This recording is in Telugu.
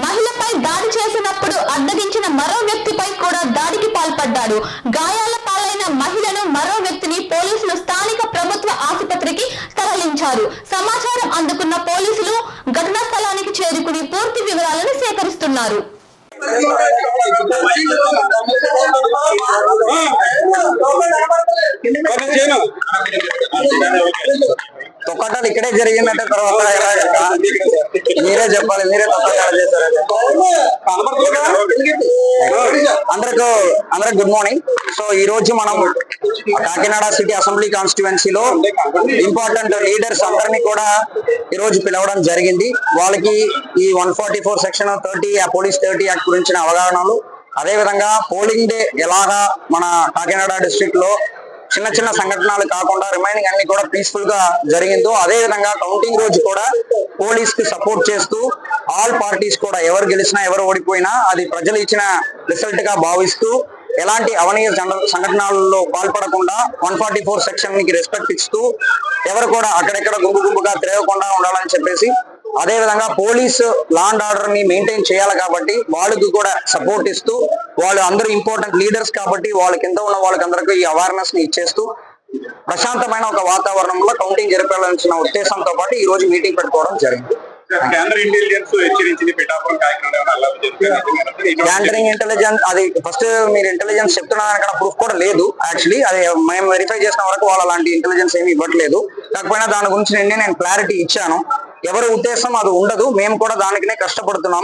మహిళపై దాడి చేసినప్పుడు అడ్డగించిన మరో వ్యక్తిపై కూడా దాడికి పాల్పడ్డాడు. గాయాల పాలైన మహిళను మరో వ్యక్తిని పోలీసులు స్థానిక ప్రభుత్వ ఆసుపత్రికి తరలించారు. సమాచారం అందుకున్న పోలీసులు ఘటనా స్థలానికి చేరుకుని పూర్తి వివరాలను సేకరిస్తున్నారు. ఇక్కడే జరిగిందంటే తర్వాత మీరే చెప్పాలి మీరే తొక్కటాలు చేశారు అందరికి అందరికి గుడ్ మార్నింగ్ సో ఈ రోజు మనం కాకినాడ సిటీ అసెంబ్లీ కాన్స్టిట్యువెన్సీలో ఇంపార్టెంట్ లీడర్స్ అందరినీ కూడా ఈ రోజు పిలవడం జరిగింది. వాళ్ళకి ఈ one forty four section thirty ఆ పోలీస్ థర్టీ యాక్ట్ గురించిన అవగాహనలు అదేవిధంగా పోలింగ్ డే ఎలాగా మన కాకినాడ డిస్ట్రిక్ట్లో చిన్న చిన్న సంఘటనలు కాకుండా రిమైనింగ్ అన్ని కూడా పీస్ఫుల్గా జరిగిందో అదే విధంగా కౌంటింగ్ రోజు కూడా పోలీస్కి సపోర్ట్ చేస్తూ ఆల్ పార్టీస్ కూడా ఎవరు గెలిచినా ఎవరు ఓడిపోయినా అది ప్రజలు ఇచ్చిన రిజల్ట్గా భావిస్తూ ఎలాంటి అవనీయ సంఘ- సంఘటనల్లో పాల్పడకుండా వన్ ఫార్టీ ఫోర్ సెక్షన్కి రెస్పెక్ట్ ఇస్తూ ఎవరు కూడా అక్కడెక్కడ గుంపు గుంపుగా తిరగకుండా ఉండాలని చెప్పేసి అదే విధంగా పోలీసు లా అండ్ ఆర్డర్ని మెయింటైన్ చేయాలి కాబట్టి వాళ్ళకి కూడా సపోర్ట్ ఇస్తూ వాళ్ళు అందరూ ఇంపార్టెంట్ లీడర్స్ కాబట్టి వాళ్ళ కింద ఉన్న వాళ్ళకందరికీ ఈ అవేర్నెస్ని ఇచ్చేస్తూ ప్రశాంతమైన ఒక వాతావరణంలో కౌంటింగ్ జరిపాలన్న ఉద్దేశంతో పాటు ఈ రోజు మీటింగ్ పెట్టుకోవడం జరిగింది. కేంద్ర ఇంటెలిజెన్స్ హెచ్చరించింది పిఠాపురం ఇంటెలిజెన్స్ అది ఫస్ట్ మీరు ఇంటెలిజెన్స్ చెప్తున్న దానికన్నా ప్రూఫ్ కూడా లేదు యాక్చువల్లీ అది మేము వెరిఫై చేసిన వరకు వాళ్ళు అలాంటి ఇంటెలిజెన్స్ ఏమి ఇవ్వట్లేదు. కాకపోయినా దాని గురించి నిన్నే నేను క్లారిటీ ఇచ్చాను. ఎవరి ఉద్దేశం అది ఉండదు మేము కూడా దానికనే కష్టపడుతున్నాము.